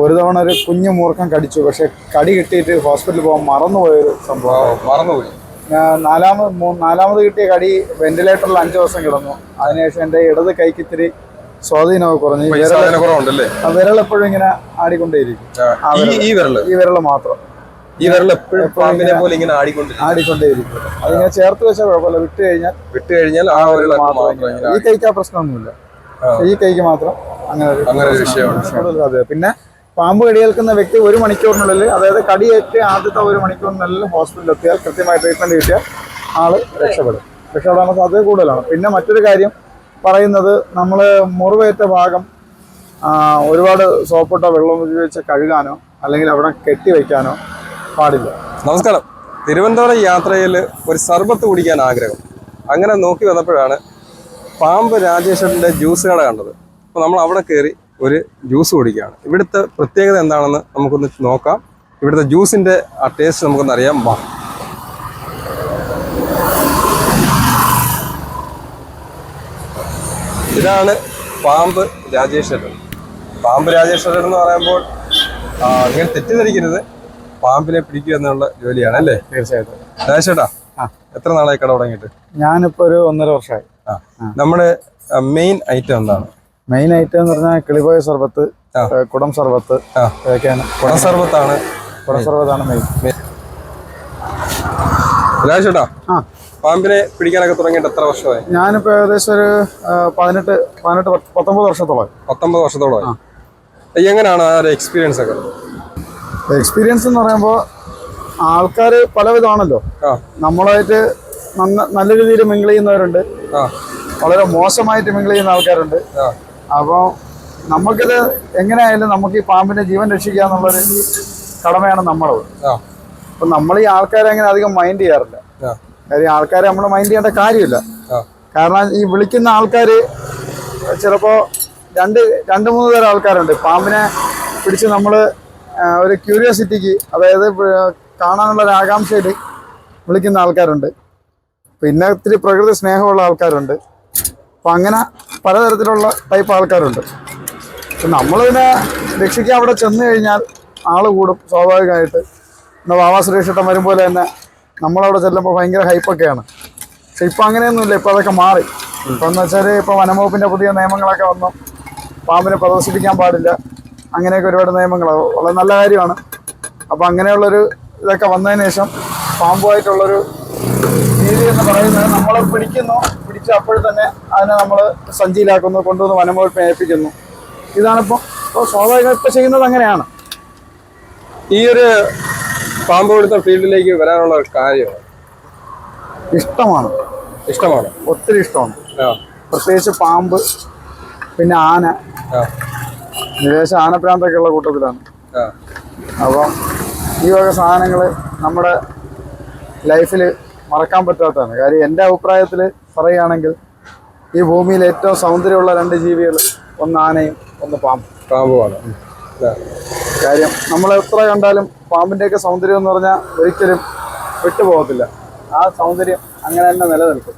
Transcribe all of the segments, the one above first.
ഒരു തവണ ഒരു കുഞ്ഞു മൂർഖം കടിച്ചു. പക്ഷെ കടി കിട്ടിയിട്ട് ഹോസ്പിറ്റലിൽ പോകാൻ മറന്നുപോയൊരു സംഭവം. മറന്നുപോയി. നാലാമത് നാലാമത് കിട്ടിയ കടി വെന്റിലേറ്ററിൽ അഞ്ചു ദിവസം കിടന്നു. അതിനുശേഷം എന്റെ ഇടത് കൈക്ക് ഇത്തിരി സ്വാധീനമൊക്കെ കുറഞ്ഞു. വിരൽ എപ്പോഴും ഇങ്ങനെ ആടിക്കൊണ്ടേയിരിക്കും. ഈ വിരൽ. മാത്രം. ഈ വിരൽ എപ്പോഴും പാമ്പിനെ പോലെ ഇങ്ങനെ ആടിക്കൊണ്ടേയിരിക്കും. അതിങ്ങനെ ചേർത്ത് വെച്ചാൽ കുഴപ്പമില്ല. വിട്ട് കഴിഞ്ഞാൽ വിട്ട് കഴിഞ്ഞാൽ ആ ഒരു ഈ കൈക്ക് ആ പ്രശ്നമൊന്നുമില്ല. ഈ കൈക്ക് മാത്രം അങ്ങനെ ഒരു വിഷയമാണ് പിന്നെ പാമ്പ് കടിയേൽക്കുന്ന വ്യക്തി ഒരു മണിക്കൂറിനുള്ളിൽ അതായത് കടിയേറ്റ് ആദ്യത്തെ ഒരു മണിക്കൂറിനുള്ളിൽ ഹോസ്പിറ്റലിൽ എത്തിയാൽ കൃത്യമായി ട്രീറ്റ്മെന്റ് കിട്ടിയാൽ ആൾ രക്ഷപ്പെടും. രക്ഷപ്പെടാനുള്ള സാധ്യത കൂടുതലാണ്. പിന്നെ മറ്റൊരു കാര്യം പറയുന്നത് നമ്മൾ മുറിവേറ്റ ഭാഗം ഒരുപാട് സോപ്പിട്ടോ വെള്ളം ഉപയോഗിച്ച് കഴുകാനോ അല്ലെങ്കിൽ അവിടെ കെട്ടി വയ്ക്കാനോ പാടില്ല. നമസ്കാരം. തിരുവനന്തപുരം യാത്രയിൽ ഒരു സർബത്ത് കുടിക്കാൻ ആഗ്രഹം. അങ്ങനെ നോക്കി വന്നപ്പോഴാണ് പാമ്പ് രാജേശ്വരന്റെ ജ്യൂസ് കട കണ്ടത്. അപ്പോൾ നമ്മൾ അവിടെ കയറി ഒരു ജ്യൂസ് കുടിക്കുകയാണ്. ഇവിടുത്തെ പ്രത്യേകത എന്താണെന്ന് നമുക്കൊന്ന് നോക്കാം. ഇവിടുത്തെ ജ്യൂസിന്റെ ആ ടേസ്റ്റ് നമുക്കൊന്ന് അറിയാം. വാ. ഇതാണ് പാമ്പ് രാജേശ്വരൻ പാമ്പ് രാജേശ്വരൻ എന്ന് പറയുമ്പോൾ അങ്ങനെ തെറ്റിദ്ധരിക്കരുത്. പാമ്പിനെ പിടിക്കുക എന്നുള്ള ജോലിയാണ് അല്ലേ? തീർച്ചയായിട്ടും. രാജേഷേട്ടാ എത്ര നാളായി കട തുടങ്ങിയിട്ട്? ഞാനിപ്പോ ഒരു ഒന്നര വർഷമായി. നമ്മുടെ മെയിൻ ഐറ്റം എന്താണ്? മെയിൻ ഐറ്റം എന്ന് പറഞ്ഞാൽ കിളിപോയ സർബത്ത് കുടം സർബത്ത് ഇതൊക്കെയാണ്. കുടം സർബത്താണ്. കുടം സർബത്താണ് മെയിൻ ചേട്ടാ പാമ്പിനെ പിടിക്കാനൊക്കെ തുടങ്ങിയിട്ട് എത്ര വർഷമായി? ഞാനിപ്പോ ഏകദേശം ഒരു പതിനെട്ട് പതിനെട്ട് പത്ത് പത്തൊമ്പത് വർഷത്തോളം പത്തൊമ്പത് വർഷത്തോളം എങ്ങനെയാണ് ആ ഒരു എക്സ്പീരിയൻസ് ഒക്കെ? എക്സ്പീരിയൻസ് എന്ന് പറയുമ്പോൾ ആൾക്കാർ പല വിധമാണല്ലോ നമ്മളായിട്ട് നല്ല രീതിയിൽ മിങ്കിൾ ചെയ്യുന്നവരുണ്ട്. വളരെ മോശമായിട്ട് മിങ്കിൾ ചെയ്യുന്ന ആൾക്കാരുണ്ട്. അപ്പോൾ നമുക്കിത് എങ്ങനെയായാലും നമുക്ക് ഈ പാമ്പിനെ ജീവൻ രക്ഷിക്കുക എന്നുള്ളൊരു കടമയാണ് നമ്മളത്. അപ്പം നമ്മൾ ഈ ആൾക്കാരെ അങ്ങനെ അധികം മൈൻഡ് ചെയ്യാറില്ല. കാര്യം ആൾക്കാരെ നമ്മൾ മൈൻഡ് ചെയ്യേണ്ട കാര്യമില്ല. കാരണം ഈ വിളിക്കുന്ന ആൾക്കാർ ചിലപ്പോൾ രണ്ട് രണ്ട് മൂന്ന് തരം ആൾക്കാരുണ്ട്. പാമ്പിനെ പിടിച്ച് നമ്മൾ ഒരു ക്യൂരിയോസിറ്റിക്ക് അതായത് കാണാനുള്ള ഒരു ആകാംക്ഷയിൽ വിളിക്കുന്ന ആൾക്കാരുണ്ട്. പിന്നെ ഇത്തിരി പ്രകൃതി സ്നേഹമുള്ള ആൾക്കാരുണ്ട്. അപ്പം അങ്ങനെ പലതരത്തിലുള്ള ടൈപ്പ് ആൾക്കാരുണ്ട്. നമ്മളിതിനെ രക്ഷിക്കാൻ അവിടെ ചെന്ന് കഴിഞ്ഞാൽ ആൾ കൂടും സ്വാഭാവികമായിട്ട്. ഇന്ന് വാവാ സുരേഷിട്ടം വരും പോലെ തന്നെ നമ്മളവിടെ ചെല്ലുമ്പോൾ ഭയങ്കര ഹൈപ്പൊക്കെയാണ് പക്ഷെ ഇപ്പം അങ്ങനെയൊന്നുമില്ല ഇപ്പം അതൊക്കെ മാറി. ഇപ്പം എന്ന് വെച്ചാൽ ഇപ്പോൾ വനംവകുപ്പിന്റെ പുതിയ നിയമങ്ങളൊക്കെ വന്നു. പാമ്പിനെ പ്രദർശിപ്പിക്കാൻ പാടില്ല. അങ്ങനെയൊക്കെ ഒരുപാട് നിയമങ്ങൾ വളരെ നല്ല കാര്യമാണ്. അപ്പം അങ്ങനെയുള്ളൊരു ഇതൊക്കെ വന്നതിന് ശേഷം പാമ്പുമായിട്ടുള്ളൊരു രീതി എന്ന് പറയുന്നത് നമ്മളെ പിടിക്കുന്നു. പിടിച്ച് അപ്പോൾ തന്നെ അതിനെ നമ്മൾ സഞ്ചിയിലാക്കുന്നു കൊണ്ടുവന്ന് വനംവകുപ്പിനെ ഏൽപ്പിക്കുന്നു. ഇതാണിപ്പോൾ ഇപ്പോൾ സ്വാഭാവികം ഇപ്പം ചെയ്യുന്നത് അങ്ങനെയാണ്. ഈ ഒരു പാമ്പ് പിടുത്ത ഫീൽഡിലേക്ക് വരാനുള്ള കാര്യം ഇഷ്ടമാണ്. ഇഷ്ടമാണ്. ഒത്തിരി ഇഷ്ടമാണ്. പ്രത്യേകിച്ച് പാമ്പ് പിന്നെ ആന. വിദേശ ആനപ്രാന്തൊക്കെ ഉള്ള കൂട്ടത്തിലാണ്. അപ്പം ഈ വക സാധനങ്ങൾ നമ്മുടെ ലൈഫിൽ മറക്കാൻ പറ്റാത്തതാണ്. കാര്യം എന്റെ അഭിപ്രായത്തിൽ പറയുകയാണെങ്കിൽ ഈ ഭൂമിയിൽ ഏറ്റവും സൗന്ദര്യമുള്ള രണ്ട് ജീവികൾ ഒന്ന് ആനയും ഒന്ന് പാമ്പ്. പാമ്പുമാണ്. കാര്യം നമ്മൾ എത്ര കണ്ടാലും പാമ്പിന്റെയൊക്കെ സൗന്ദര്യം എന്ന് പറഞ്ഞാൽ ഒരിക്കലും വിട്ടുപോകത്തില്ല. ആ സൗന്ദര്യം അങ്ങനെ തന്നെ നിലനിൽക്കും.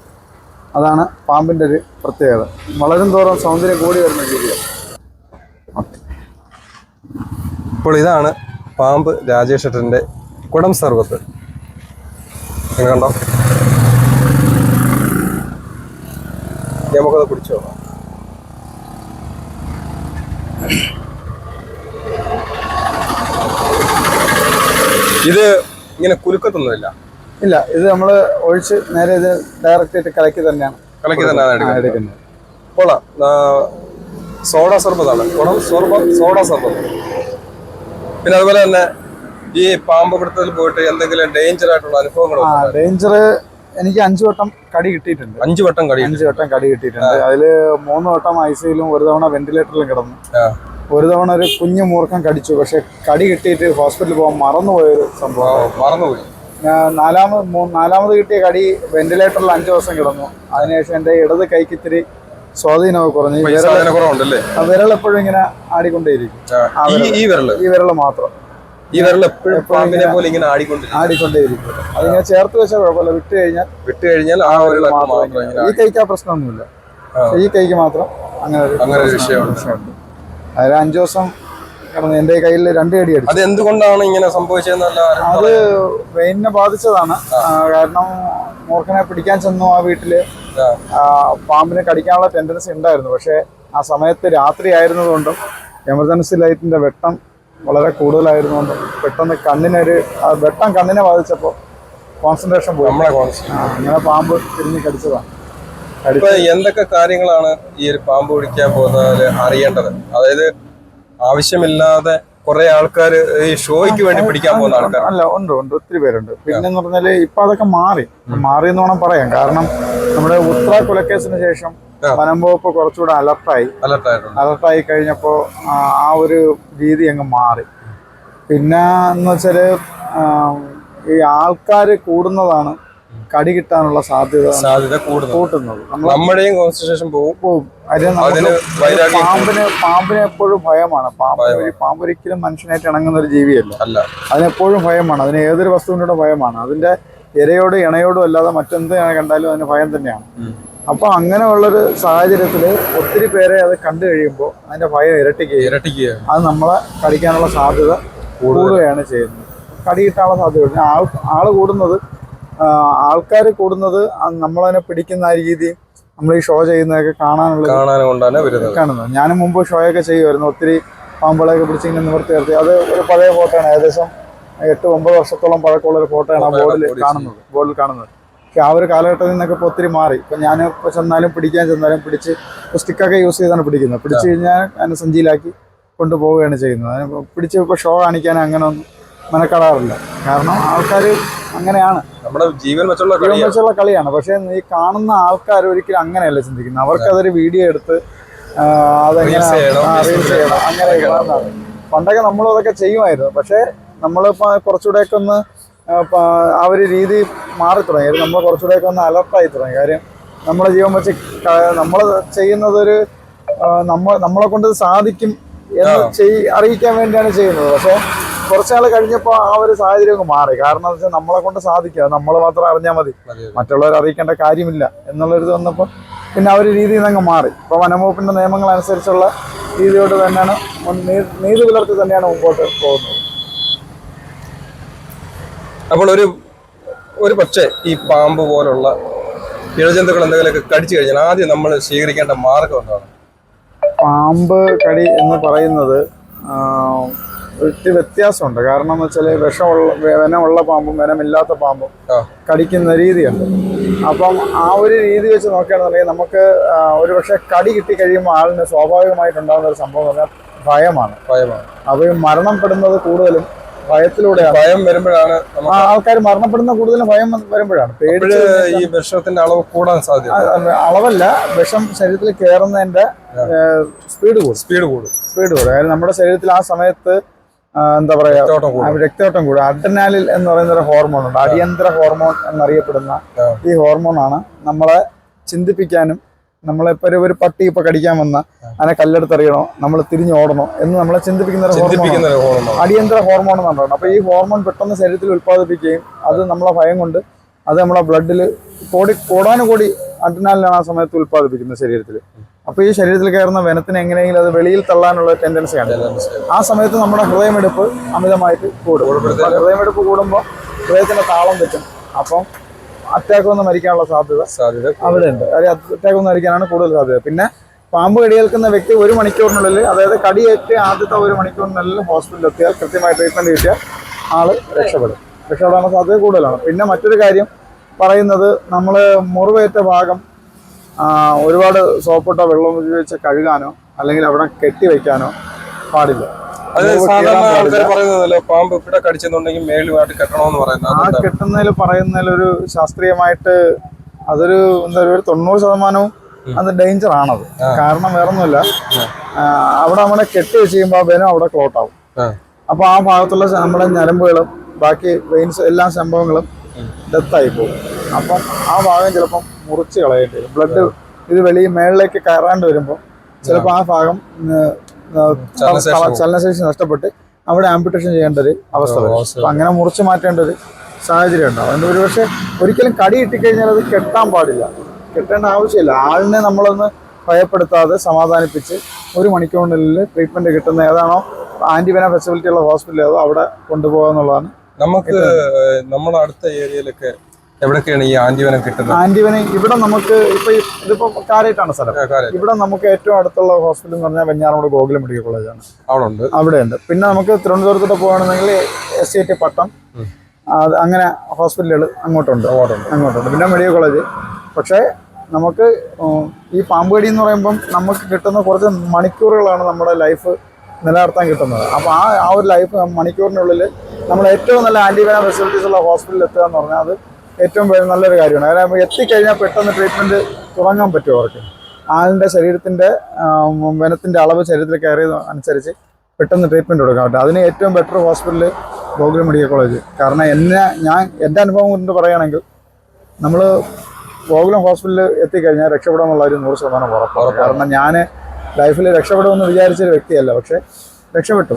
അതാണ് പാമ്പിന്റെ ഒരു പ്രത്യേകത. വളരും തോറും സൗന്ദര്യം കൂടി വരുന്ന ജീവികൾ. ഇപ്പോൾ ഇതാണ് പാമ്പ് രാജേഷ് ഏട്ടന്റെ കുടം സർവത്ത് കണ്ടോ? നമുക്കത് കുടിച്ചോ ഇത് ഇങ്ങനെ കുലുക്കത്തൊന്നുമില്ല. ഇല്ല ഇത് നമ്മൾ ഒഴിച്ച് നേരെ ഇത് ഡയറക്റ്റ് ആയിട്ട് കലക്കി തന്നെയാണ്. കലക്കി തന്നെയാണ് എടുക്കുന്നത്. കൊള്ളാം. സോഡ സർബത്താണ് കുളം സോർബ സോഡ സർബത്ത് പിന്നെ അതുപോലെ തന്നെ ഈ പാമ്പ് പിടുത്തത്തിൽ പോയിട്ട് എന്തെങ്കിലും ഡേഞ്ചർ ആയിട്ടുള്ള അനുഭവങ്ങളോ? ഡേഞ്ചർ എനിക്ക് അഞ്ചു വട്ടം കടി കിട്ടിയിട്ടുണ്ട്. അഞ്ചു വട്ടം കടി അഞ്ചു വട്ടം കടി കിട്ടിയിട്ടുണ്ട്. അതിൽ മൂന്ന് വട്ടം ഐസിയിലും ഒരു തവണ വെന്റിലേറ്ററിലും കിടന്നു. ഒരു തവണ ഒരു കുഞ്ഞു മൂർഖം കടിച്ചു. പക്ഷെ കടി കിട്ടിയിട്ട് ഹോസ്പിറ്റലിൽ പോകാൻ മറന്നുപോയൊരു സംഭവം. മറന്നുപോയി. നാലാമത് നാലാമത് കിട്ടിയ കടി വെന്റിലേറ്ററിൽ അഞ്ചു ദിവസം കിടന്നു. അതിനുശേഷം എന്റെ ഇടത് കൈക്ക് ഇത്തിരി സ്വാധീനമൊക്കെ കുറഞ്ഞു. വിരൽ എപ്പോഴും ഇങ്ങനെ ആടിക്കൊണ്ടേയിരിക്കും. ഈ വിരൽ മാത്രം. ഈ വിരൽ എപ്പോഴും പാമ്പിനെ പോലെ ഇങ്ങനെ ആടിക്കൊണ്ടിരിക്കും. ആടിക്കൊണ്ടേയിരിക്കും. അതിങ്ങനെ ചേർത്ത് വെച്ചാൽ കുഴപ്പമില്ല വിട്ട് കഴിഞ്ഞാൽ വിട്ട് കഴിഞ്ഞാൽ ആ ഒരു ഈ കൈക്ക് ആ പ്രശ്നമൊന്നുമില്ല. ഈ കൈക്ക് മാത്രം അങ്ങനെ അങ്ങനെ ഒരു വിഷയമാണ് അതിൽ അഞ്ചു ദിവസം കിടന്നു എന്റെ കയ്യിൽ രണ്ട് കടി അടിച്ചു. അത് എന്തുകൊണ്ടാണ് ഇങ്ങനെ സംഭവിച്ചതെന്നല്ല അത് വെയിനെ ബാധിച്ചതാണ്. കാരണം മൂർഖനെ പിടിക്കാൻ ചെന്നു ആ വീട്ടിൽ. പാമ്പിനെ കടിക്കാനുള്ള ടെൻഡൻസി ഉണ്ടായിരുന്നു. പക്ഷേ ആ സമയത്ത് രാത്രി ആയിരുന്നതുകൊണ്ടും എമർജൻസി ലൈറ്റിന്റെ വെട്ടം വളരെ കൂടുതലായിരുന്നുകൊണ്ട് പെട്ടെന്ന് കണ്ണിനൊരു വെട്ടം കണ്ണിനെ ബാധിച്ചപ്പോൾ കോൺസെൻട്രേഷൻ പോയി. അങ്ങനെ പാമ്പ് തിരിഞ്ഞ് കടിച്ചതാണ് ഇപ്പൊ എന്തൊക്കെ കാര്യങ്ങളാണ് ഈ ഒരു പാമ്പ് പിടിക്കാൻ പോകുന്നതിൽ അറിയേണ്ടത്? അതായത് ആവശ്യമില്ലാതെ കുറെ ആൾക്കാർ ഈ ഷോയ്ക്ക് വേണ്ടി പിടിക്കാൻ പോകുന്ന ആൾക്കാർ അല്ല ഉണ്ട് ഉണ്ട്. ഒത്തിരി പേരുണ്ട്. പിന്നെ എന്ന് പറഞ്ഞാൽ ഇപ്പൊ അതൊക്കെ മാറി. മാറി എന്ന് വേണം പറയാം കാരണം നമ്മുടെ ഉത്ര കൊലക്കേസിന് ശേഷം. വനം വകുപ്പ് കുറച്ചുകൂടെ അലർട്ടായി. അലർട്ടായി കഴിഞ്ഞപ്പോൾ ആ ഒരു രീതി അങ്ങ് മാറി. പിന്നെ എന്ന് വെച്ചാൽ ഈ ആൾക്കാർ കൂടുന്നതാണ് കടി കിട്ടാനുള്ള സാധ്യത സാധ്യത കൂട്ടുന്നത്. നമ്മുടെയും കോൺസെൻട്രേഷൻ പോകും പോകും പാമ്പിന് പാമ്പിന് എപ്പോഴും ഭയമാണ്. പാമ്പ് പാമ്പ് ഒരിക്കലും മനുഷ്യനായിട്ട് ഇണങ്ങുന്ന ഒരു ജീവിയല്ല അതിനെപ്പോഴും ഭയമാണ്. അതിന് ഏതൊരു വസ്തുവിനോടും ഭയമാണ്. അതിന്റെ ഇരയോടും ഇണയോടും അല്ലാതെ മറ്റെന്ത് കണ്ടാലും അതിന് ഭയം തന്നെയാണ്. അപ്പൊ അങ്ങനെയുള്ളൊരു സാഹചര്യത്തിൽ ഒത്തിരി പേരെ അത് കണ്ടു കഴിയുമ്പോൾ അതിന്റെ ഭയം ഇരട്ടിക്കുക ഇരട്ടിക്കുക അത് നമ്മളെ കടിക്കാനുള്ള സാധ്യത കൂടുകയാണ് ചെയ്യുന്നത്. കടി കിട്ടാനുള്ള സാധ്യത ആൾ ആൾ കൂടുന്നത് ആൾക്കാർ കൂടുന്നത് നമ്മളതിനെ പിടിക്കുന്ന ആ രീതിയും നമ്മൾ ഈ ഷോ ചെയ്യുന്നതൊക്കെ കാണാനുള്ള കാണുന്നത്. ഞാനും മുമ്പ് ഷോയൊക്കെ ചെയ്യുമായിരുന്നു. ഒത്തിരി പാമ്പുകളെയൊക്കെ പിടിച്ച് ഇങ്ങനെ നിവർത്തി നിർത്തി. അത് ഒരു പഴയ ഫോട്ടോയാണ് ഏകദേശം എട്ട് ഒമ്പത് വർഷത്തോളം പഴക്കമുള്ള ഒരു ഫോട്ടോയാണ് ആ ബോർഡിൽ കാണുന്നത്. ബോർഡിൽ കാണുന്നത്. ആ ഒരു കാലഘട്ടത്തിൽ നിന്നൊക്കെ ഇപ്പോൾ ഒത്തിരി മാറി. ഇപ്പം ഞാൻ ഇപ്പോൾ ചെന്നാലും പിടിക്കാൻ ചെന്നാലും പിടിച്ച് സ്റ്റിക്കൊക്കെ യൂസ് ചെയ്താണ് പിടിക്കുന്നത്. പിടിച്ച് കഴിഞ്ഞാൽ അതിനെ സഞ്ചിയിലാക്കി കൊണ്ടുപോവുകയാണ് ചെയ്യുന്നത്. അതിന് പിടിച്ച് ഇപ്പോൾ ഷോ കാണിക്കാൻ അങ്ങനെ ഒന്നും മെനക്കെടാറില്ല. കാരണം ആൾക്കാർ അങ്ങനെയാണ്. നമ്മുടെ ജീവൻ വെച്ചുള്ള ജീവൻ വെച്ചുള്ള കളിയാണ്. പക്ഷേ ഈ കാണുന്ന ആൾക്കാർ ഒരിക്കലും അങ്ങനെയല്ല ചിന്തിക്കുന്നത്. അവർക്കതൊരു വീഡിയോ എടുത്ത് അതെങ്ങനെ റീൽസ് ചെയ്യണം, അങ്ങനെ. പണ്ടൊക്കെ നമ്മളതൊക്കെ ചെയ്യുമായിരുന്നു. പക്ഷേ നമ്മളിപ്പോൾ കുറച്ചുകൂടെയൊക്കെ ഒന്ന് ആ, ഒരു രീതി മാറി തുടങ്ങി. നമ്മൾ കുറച്ചുകൂടെയൊക്കെ ഒന്ന് അലർട്ടായി തുടങ്ങി. കാര്യം നമ്മളെ ജീവൻ വെച്ച് നമ്മൾ ചെയ്യുന്നതൊരു നമ്മൾ നമ്മ നമ്മളെ കൊണ്ട് സാധിക്കും എന്ന് ചെയ് അറിയിക്കാൻ വേണ്ടിയാണ് ചെയ്യുന്നത്. പക്ഷെ കുറച്ചാൾ കഴിഞ്ഞപ്പോൾ ആ ഒരു സാഹചര്യം അങ്ങ് മാറി. കാരണം എന്ന് വെച്ചാൽ നമ്മളെ കൊണ്ട് സാധിക്കുക നമ്മൾ മാത്രം അറിഞ്ഞാൽ മതി. മറ്റുള്ളവർ അറിയിക്കേണ്ട കാര്യമില്ല എന്നുള്ളൊരിത് വന്നപ്പോൾ പിന്നെ ആ ഒരു രീതിയിൽ നിന്ന് അങ്ങ് മാറി. ഇപ്പോൾ വനംവകുപ്പിന്റെ നിയമങ്ങൾ അനുസരിച്ചുള്ള രീതിയോട് തന്നെയാണ് നീതി പുലർത്തി തന്നെയാണ് മുമ്പോട്ട് പോകുന്നത്. അപ്പോൾ ഒരു ഒരു പക്ഷേ ഈ പാമ്പ് പോലുള്ള ഇഴജന്തുക്കൾ എന്തെങ്കിലുമൊക്കെ കടിച്ചു കഴിഞ്ഞാൽ ആദ്യം നമ്മൾ സ്വീകരിക്കേണ്ട മാർഗം എന്താണ്? പാമ്പ് കടി എന്ന് പറയുന്നത് ഒത്തിരി വ്യത്യാസമുണ്ട്. കാരണം എന്ന് വെച്ചാൽ വിഷമുള്ള വനമുള്ള പാമ്പും വനമില്ലാത്ത പാമ്പും. കടിക്കുന്ന രീതിയുണ്ട്. അപ്പം ആ ഒരു രീതി വെച്ച് നോക്കുകയാണെന്നുണ്ടെങ്കിൽ നമുക്ക് ഒരു പക്ഷേ കടി കിട്ടി കഴിയുമ്പോൾ ആളിന് സ്വാഭാവികമായിട്ടുണ്ടാകുന്ന ഒരു സംഭവം എന്ന് പറഞ്ഞാൽ ഭയമാണ്. ഭയമാണ്. അപ്പോൾ മരണപ്പെടുന്നത് കൂടുതലും ഭയത്തിലൂടെയാണ്. ഭയം വരുമ്പോഴാണ് ആൾക്കാർ മരണപ്പെടുന്ന കൂടുതലും ഭയം വരുമ്പോഴാണ്. പേടിച്ച് ഈ വിഷത്തിന്റെ അളവ് കൂടാൻ സാധ്യത. അളവല്ല. വിഷം ശരീരത്തിൽ കയറുന്നതിന്റെ സ്പീഡ് കൂടും. സ്പീഡ് കൂടും. സ്പീഡ് കൂടും. അതായത് നമ്മുടെ ശരീരത്തിൽ ആ സമയത്ത് എന്താ പറയാ രക്തയോട്ടം കൂടും. അഡ്രനാലിൽ എന്ന് പറയുന്ന ഒരു ഹോർമോൺ ഉണ്ട് അടിയന്തര ഹോർമോൺ എന്നറിയപ്പെടുന്ന ഈ ഈ ഹോർമോണാണ് നമ്മളെ ചിന്തിപ്പിക്കാനും നമ്മളിപ്പോ ഒരു- ഒരു പട്ടി ഇപ്പൊ കടിക്കാൻ വന്ന അതിനെ കല്ലെടുത്തെറിയണോ? നമ്മൾ തിരിഞ്ഞു ഓടണോ? എന്ന് നമ്മളെ ചിന്തിപ്പിക്കുന്ന ഒരു ഹോർമോൺ ചിന്തിപ്പിക്കുന്ന അടിയന്തര ഹോർമോൺ എന്ന് പറയുന്നത് അപ്പോൾ ഈ ഹോർമോൺ പെട്ടെന്ന് ശരീരത്തിൽ ഉത്പാദിപ്പിക്കുകയും അത് നമ്മളെ ഭയം കൊണ്ട് അത് നമ്മളെ ബ്ലഡിൽ കോടി കോടാനുകോടി അഡ്രിനാലിനാണ് ആ സമയത്ത് ഉത്പാദിപ്പിക്കുന്നത് ശരീരത്തിൽ അപ്പൊ ഈ ശരീരത്തിൽ കയറുന്ന വനത്തിന് എങ്ങനെയെങ്കിലും അത് വെളിയിൽ തള്ളാനുള്ള ടെൻഡൻസിയാണ് ആ സമയത്ത് നമ്മുടെ ഹൃദയമെടുപ്പ് അമിതമായിട്ട് കൂടും. ഹൃദയമെടുപ്പ് കൂടുമ്പോൾ ഹൃദയത്തിന്റെ താളം തെറ്റും. അപ്പം അറ്റാക്ക് വന്ന് മരിക്കാനുള്ള സാധ്യത സാധ്യത അവിടെ ഉണ്ട് അറ്റാക്ക് വന്ന് മരിക്കാനാണ് കൂടുതൽ സാധ്യത. പിന്നെ പാമ്പ് കടിയേൽക്കുന്ന വ്യക്തി ഒരു മണിക്കൂറിനുള്ളിൽ അതായത് കടിയേറ്റ് ആദ്യത്തെ ഒരു മണിക്കൂറിനുള്ളിൽ ഹോസ്പിറ്റലിൽ എത്തിയാൽ കൃത്യമായി ട്രീറ്റ്മെന്റ് കിട്ടിയാൽ ആൾ രക്ഷപ്പെടും. രക്ഷപ്പെടാനുള്ള സാധ്യത കൂടുതലാണ്. പിന്നെ മറ്റൊരു കാര്യം പറയുന്നത് നമ്മൾ മുറിവേറ്റ ഭാഗം ഒരുപാട് സോപ്പിട്ടോ വെള്ളം ഉപയോഗിച്ച് കഴുകാനോ അല്ലെങ്കിൽ അവിടെ കെട്ടി വെക്കാനോ പാടില്ല. അത് സാധാരണ. ആൾക്കാർ പറയുന്നതല്ലോ പാമ്പ് ഇവിടെ കടിച്ചെന്നുണ്ടെങ്കിൽ മേലുമായിട്ട് കെട്ടണമെന്ന് പറയുന്നത്. ആ? കെട്ടുന്നതിൽ പറയുന്നതിലൊരു ശാസ്ത്രീയമായിട്ട് അതൊരു എന്താ പറയുക ഒരു തൊണ്ണൂറ് ശതമാനവും അത് ഡേഞ്ചർ ആണത്. കാരണം വേറൊന്നുമില്ല. അവിടെ നമ്മളെ കെട്ടി വെച്ച് കഴിയുമ്പോൾ ആ വെനം അവിടെ ക്ലോട്ട് ആവും. ആ. അപ്പോൾ ആ ഭാഗത്തുള്ള നമ്മുടെ ഞരമ്പുകളും ബാക്കി വെയിൻസ് എല്ലാ സംഭവങ്ങളും ഡെത്തായി പോകും. അപ്പം ആ ഭാഗം ചിലപ്പം മുറിച്ച് കളയേണ്ടി വരും. ബ്ലഡ് ഇത് വെളിയിൽ മേളിലേക്ക് കയറാണ്ട് വരുമ്പോൾ ചിലപ്പോൾ ആ. ഭാഗം ചലനശേഷി നഷ്ടപ്പെട്ട് അവിടെ ആംപുട്ടേഷൻ ചെയ്യേണ്ട ഒരു അവസ്ഥ വരും. അങ്ങനെ മുറിച്ച് മാറ്റേണ്ട ഒരു സാഹചര്യം ഉണ്ടാവും. അതുകൊണ്ട് ഒരുപക്ഷെ ഒരിക്കലും കടി കിട്ടിക്കഴിഞ്ഞാൽ അത് കെട്ടാൻ പാടില്ല. കെട്ടേണ്ട ആവശ്യമില്ല. ആളിനെ നമ്മളൊന്ന് ഭയപ്പെടുത്താതെ സമാധാനിപ്പിച്ച് ഒരു മണിക്കൂറിനുള്ളിൽ ട്രീറ്റ്മെന്റ് കിട്ടുന്ന ഏതാണോ ആന്റിവെന ഫെസിലിറ്റി ഉള്ള ഹോസ്പിറ്റൽ ഏതോ അവിടെ കൊണ്ടുപോകാന്നുള്ളതാണ് നമുക്ക് നമ്മുടെ അടുത്ത ഏരിയയിലൊക്കെ എവിടൊക്കെയാണ് ഈ ആന്റിവനം കിട്ടുന്നത്? ആന്റിവനം ഇവിടെ നമുക്ക് ഇപ്പൊ ഇതിപ്പോ കാര്യമായിട്ടാണ് സ്ഥലം. ഇവിടെ നമുക്ക് ഏറ്റവും അടുത്തുള്ള ഹോസ്പിറ്റൽ എന്ന് പറഞ്ഞാൽ വെഞ്ഞാറമൂട് ഗോകുലം മെഡിക്കൽ കോളേജ് ആണ് അവിടെ ഉണ്ട് അവിടെ ഉണ്ട് പിന്നെ നമുക്ക് തിരുവനന്തപുരത്തോട്ട് പോകുകയാണെന്നുണ്ടെങ്കിൽ എസ് സി ടി പട്ടം അങ്ങനെ ഹോസ്പിറ്റലുകൾ അങ്ങോട്ടുണ്ട്. അങ്ങോട്ടുണ്ട്. അങ്ങോട്ടുണ്ട്. പിന്നെ മെഡിക്കൽ കോളേജ്. പക്ഷേ നമുക്ക് ഈ പാമ്പുകടി എന്ന് പറയുമ്പം നമുക്ക് കിട്ടുന്ന കുറച്ച് മണിക്കൂറുകളാണ് നമ്മുടെ ലൈഫ് നിലനിർത്താൻ കിട്ടുന്നത്. അപ്പോൾ ആ ആ ഒരു ലൈഫ് മണിക്കൂറിനുള്ളിൽ നമ്മൾ ഏറ്റവും നല്ല ആന്റിബയോട്ടിക് ഫെസിലിറ്റീസ് ഉള്ള ഹോസ്പിറ്റലിൽ എത്തുക എന്ന് പറഞ്ഞാൽ അത് ഏറ്റവും നല്ലൊരു കാര്യമാണ്. കാരണം എത്തിക്കഴിഞ്ഞാൽ പെട്ടെന്ന് ട്രീറ്റ്മെന്റ് തുടങ്ങാൻ പറ്റും അവർക്ക്. ആളിന്റെ ശരീരത്തിന്റെ വനത്തിന്റെ അളവ് ശരീരത്തിൽ കയറിയത് അനുസരിച്ച് പെട്ടെന്ന് ട്രീറ്റ്മെന്റ് കൊടുക്കാൻ പറ്റും. അതിന് ഏറ്റവും better hospital Gokulam medical college കാരണം എന്നെ ഞാൻ എന്റെ അനുഭവം കൊണ്ട് പറയുകയാണെങ്കിൽ നമ്മൾ ഗോകുലം ഹോസ്പിറ്റലിൽ എത്തിക്കഴിഞ്ഞാൽ രക്ഷപ്പെടാമെന്നുള്ള ഒരു നൂറ് ശതമാനം ഉറപ്പാണ്. കാരണം ഞാൻ ലൈഫിൽ രക്ഷപ്പെടുമെന്ന് വിചാരിച്ചൊരു വ്യക്തിയല്ല. പക്ഷേ രക്ഷപ്പെട്ടു.